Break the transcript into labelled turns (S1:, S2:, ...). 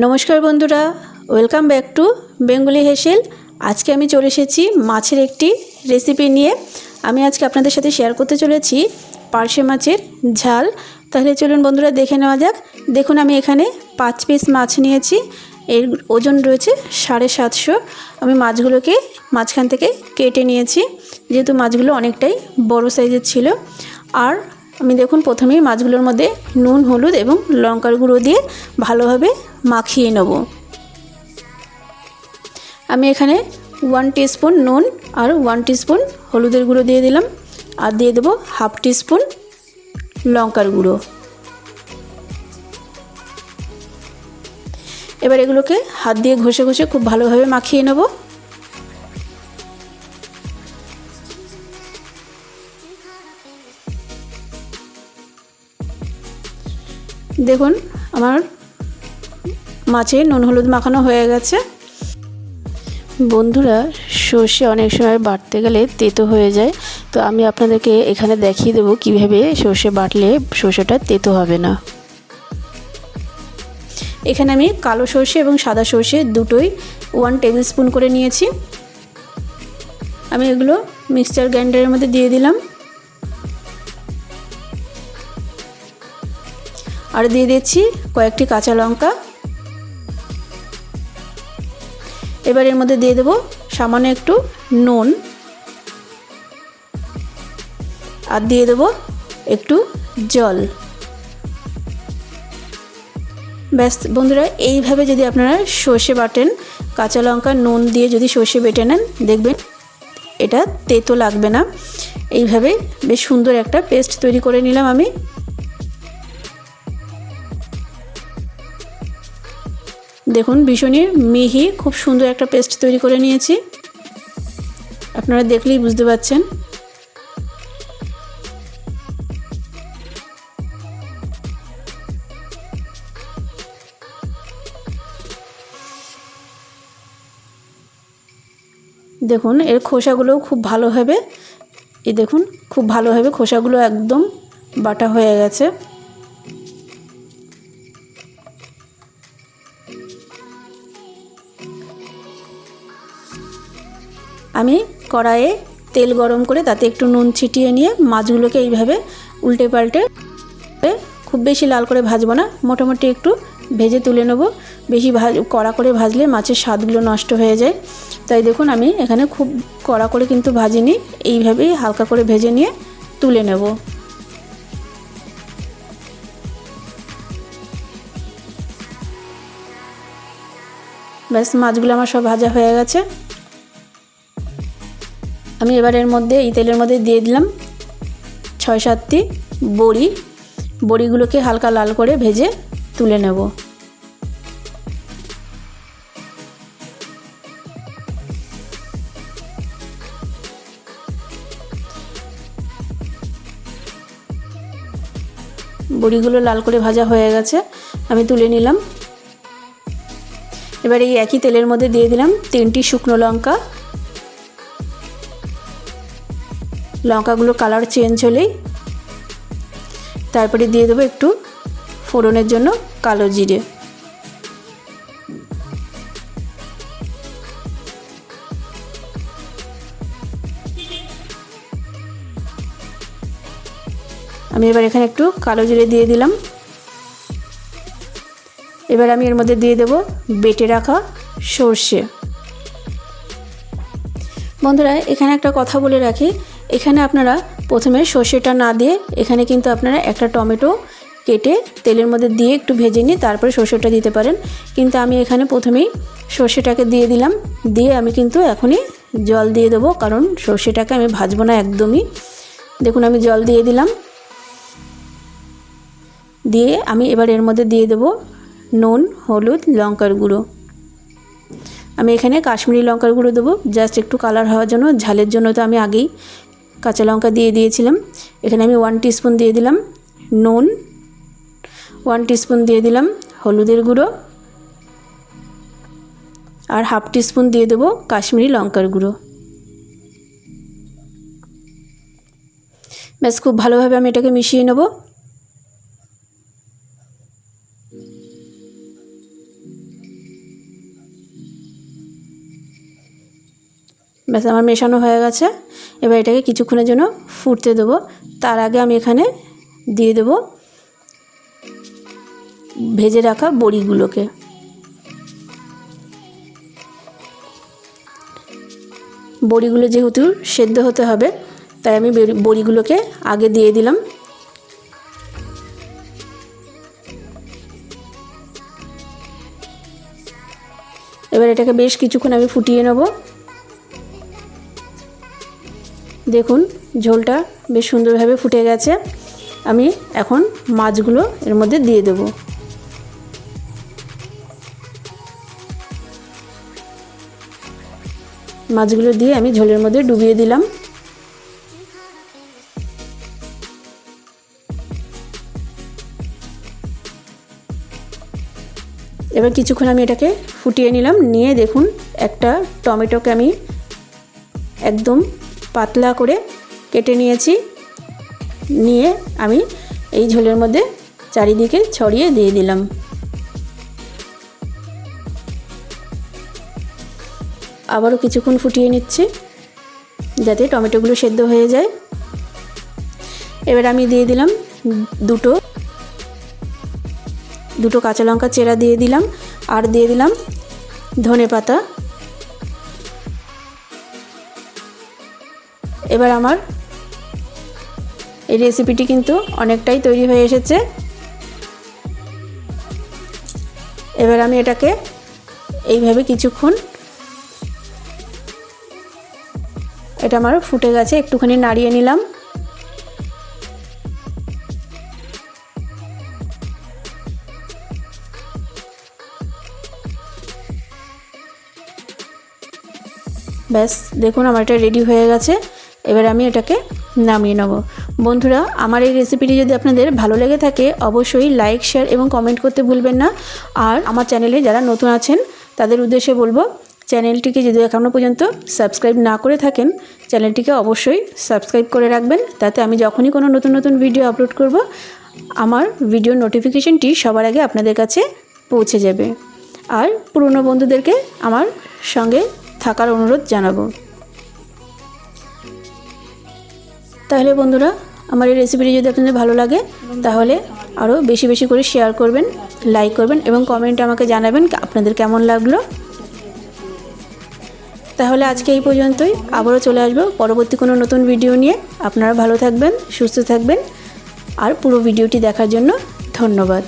S1: নমস্কার বন্ধুরা welcome back to Bengali Hesel আজকে আমি চলে এসেছি মাছের একটি রেসিপি নিয়ে। আমি আজকে আপনাদের সাথে শেয়ার করতে চলেছি পার্শে মাছের ঝাল। তাহলে চলুন বন্ধুরা, দেখে নেওয়া যাক। দেখুন, আমি এখানে পাঁচ পিস মাছ নিয়েছি। এর ওজন রয়েছে সাড়ে সাতশো। আমি মাছগুলোকে মাঝখান থেকে কেটে নিয়েছি। যেহেতু মাছগুলো অনেকটাই বড় সাইজের ছিল। আর আমি দেখুন প্রথমেই মাছগুলোর মধ্যে নুন, হলুদ এবং লঙ্কার গুঁড়ো দিয়ে ভালোভাবে মাখিয়ে নেব। আমি এখানে ওয়ান টিস্পুন নুন আর ওয়ান টিস্পুন হলুদের গুঁড়ো দিয়ে দিলাম আর দিয়ে দেবো হাফ টিস্পুন লঙ্কার গুঁড়ো। এবার এগুলোকে হাত দিয়ে ঘষে ঘষে খুব ভালোভাবে মাখিয়ে নেব। দেখুন, আমার মাছে নুন হলুদ মাখানো হয়ে গেছে। বন্ধুরা, সর্ষে অনেক সময় বাটতে গেলে তেতো হয়ে যায়। তো আমি আপনাদেরকে এখানে দেখিয়ে দেবো কীভাবে সর্ষে বাটলে সর্ষেটা তেতো হবে না। এখানে আমি কালো সর্ষে এবং সাদা সর্ষে দুটোই ওয়ান টেবিল স্পুন করে নিয়েছি। আমি এগুলো মিক্সচার গ্রাইন্ডারের মধ্যে দিয়ে দিলাম। আর দিয়ে দিচ্ছি কয়েকটি কাঁচা লঙ্কা। এবার এর মধ্যে দিয়ে দেবো সামান্য একটু নুন। আর দিয়ে দেবো একটু জল। ব্যাস, বন্ধুরা, এইভাবে যদি আপনারা সর্ষে বাটেন, কাঁচা লঙ্কা, নুন দিয়ে যদি সর্ষে বেটে নেন, দেখবেন এটা তেতো লাগবে না। এইভাবে বেশ সুন্দর একটা পেস্ট তৈরি করে নিলাম আমি। দেখুন, ভীষণই মিহি, খুব সুন্দর একটা পেস্ট তৈরি করে নিয়েছি। আপনারা দেখলেই বুঝতে পারছেন। দেখুন, এর খোসাগুলোও খুব ভালোভাবে এই দেখুন, খুব ভালোভাবে খোসাগুলো একদম বাটা হয়ে গেছে। আমি কড়াইয়ে তেল গরম করে তাতে একটু নুন ছিটিয়ে নিয়ে মাছগুলোকে এইভাবে উল্টে পাল্টে খুব বেশি লাল করে ভাজবো না, মোটামুটি একটু ভেজে তুলে নেব। বেশি ভাজ, কড়া করে ভাজলে মাছের স্বাদগুলো নষ্ট হয়ে যায়। তাই দেখুন আমি এখানে খুব কড়া করে কিন্তু ভাজিনি, এইভাবেই হালকা করে ভেজে নিয়ে তুলে নেব। ব্যাস, মাছগুলো আমার সব ভাজা হয়ে গেছে। আমি এবার এর মধ্যে, এই তেলের মধ্যে দিয়ে দিলাম ছয় সাতটি বড়ি। বড়িগুলোকে হালকা লাল করে ভেজে তুলে নেব। বড়িগুলো লাল করে ভাজা হয়ে গেছে। আমি তুলে নিলাম। এবার এই একই তেলের মধ্যে দিয়ে দিলাম তিনটি শুকনো লঙ্কা। লঙ্কাগুলো কালার চেঞ্জ হলেই তারপরে দিয়ে দেবো একটু ফোড়নের জন্য কালো জিরে। আমি এবার এখানে একটু কালো জিরে দিয়ে দিলাম। এবার আমি এর মধ্যে দিয়ে দেব বেটে রাখা সর্ষে। বন্ধুরা, এখানে একটা কথা বলে রাখি। এখানে আপনারা প্রথমে সর্ষেটা না দিয়ে এখানে কিন্তু আপনারা একটা টমেটো কেটে তেলের মধ্যে দিয়ে একটু ভেজে নিয়ে তারপরে সর্ষেটা দিতে পারেন। কিন্তু আমি এখানে প্রথমেই সর্ষেটাকে দিয়ে দিলাম। দিয়ে আমি কিন্তু এখনই জল দিয়ে দেবো, কারণ সর্ষেটাকে আমি ভাজবো না একদমই। দেখুন, আমি জল দিয়ে দিলাম। দিয়ে আমি এবার এর মধ্যে দিয়ে দেবো নুন, হলুদ, লঙ্কার গুঁড়ো। আমি এখানে কাশ্মীরি লঙ্কার গুঁড়ো দেবো। জাস্ট একটু কালার হওয়ার জন্য, ঝালের জন্য তো আমি আগেই কাঁচা লঙ্কা দিয়ে দিয়েছিলাম। এখানে আমি ওয়ান টিস্পুন দিয়ে দিলাম নুন ওয়ান টিস্পুন দিয়ে দিলাম হলুদের গুঁড়ো আর হাফ টিস্পুন দিয়ে দেবো কাশ্মীরি লঙ্কার গুঁড়ো। ব্যাস, খুব ভালোভাবে আমি এটাকে মিশিয়ে নেব। ব্যাস, আমার মেশানো হয়ে গেছে। এবার এটাকে কিছুক্ষণের জন্য ফুটতে দেবো। তার আগে আমি এখানে দিয়ে দেবো ভেজে রাখা বড়িগুলোকে। বড়িগুলো যেহেতু সেদ্ধ হতে হবে, তাই আমি বড়িগুলোকে আগে দিয়ে দিলাম। এবার এটাকে বেশ কিছুক্ষণ আমি ফুটিয়ে নেব। দেখুন, ঝোলটা বেশ সুন্দরভাবে ফুটে গেছে। আমি এখন মাছগুলো এর মধ্যে দিয়ে দেবো। মাছগুলো দিয়ে আমি ঝোলের মধ্যে ডুবিয়ে দিলাম। এবার কিছুক্ষণ আমি এটাকে ফুটিয়ে নিলাম। নিয়ে দেখুন, একটা টমেটোকে আমি একদম পাতলা করে কেটে নিয়েছি। নিয়ে আমি এই ঝোলের মধ্যে চারিদিকে ছড়িয়ে দিয়ে দিলাম। আবারও কিছুক্ষণ ফুটিয়ে নিচ্ছি যাতে টমেটোগুলো সেদ্ধ হয়ে যায়। এবার আমি দিয়ে দিলাম দুটো দুটো কাঁচা লঙ্কা চেরা দিয়ে দিলাম, আর দিয়ে দিলাম ধনে পাতা এবার আমার এই রেসিপিটি কিন্তু অনেকটাই তৈরি হয়ে এসেছে। এবার আমি এটাকে এইভাবে কিছুক্ষণ এটা আমার ফুটে গেছে, একটুখানি নাড়িয়ে নিলাম। ব্যাস, দেখুন আমার এটা রেডি হয়ে গেছে। এবার আমি এটাকে নামিয়ে নেব। বন্ধুরা, আমার এই রেসিপিটি যদি আপনাদের ভালো লেগে থাকে, অবশ্যই লাইক শেয়ার এবং কমেন্ট করতে ভুলবেন না। আর আমার চ্যানেলে যারা নতুন আছেন, তাদের উদ্দেশ্যে বলব চ্যানেলটিকে যদি এখনও পর্যন্ত সাবস্ক্রাইব না করে থাকেন চ্যানেলটিকে অবশ্যই সাবস্ক্রাইব করে রাখবেন। তাতে আমি যখনই কোনো নতুন নতুন ভিডিও আপলোড করব, আমার ভিডিও নোটিফিকেশনটি সবার আগে আপনাদের কাছে পৌঁছে যাবে। আর পুরনো বন্ধুদেরকে আমার সঙ্গে থাকার অনুরোধ জানাব। তাহলে বন্ধুরা, আমার এই রেসিপিটি যদি আপনাদের ভালো লাগে, তাহলে আরও বেশি বেশি করে শেয়ার করবেন লাইক করবেন এবং কমেন্টে আমাকে জানাবেন আপনাদের কেমন লাগল। তাহলে আজকে এই পর্যন্তই, আবারও চলে আসব পরবর্তী কোনো নতুন ভিডিও নিয়ে। আপনারা ভালো থাকবেন, সুস্থ থাকবেন, আর পুরো ভিডিওটি দেখার জন্য ধন্যবাদ।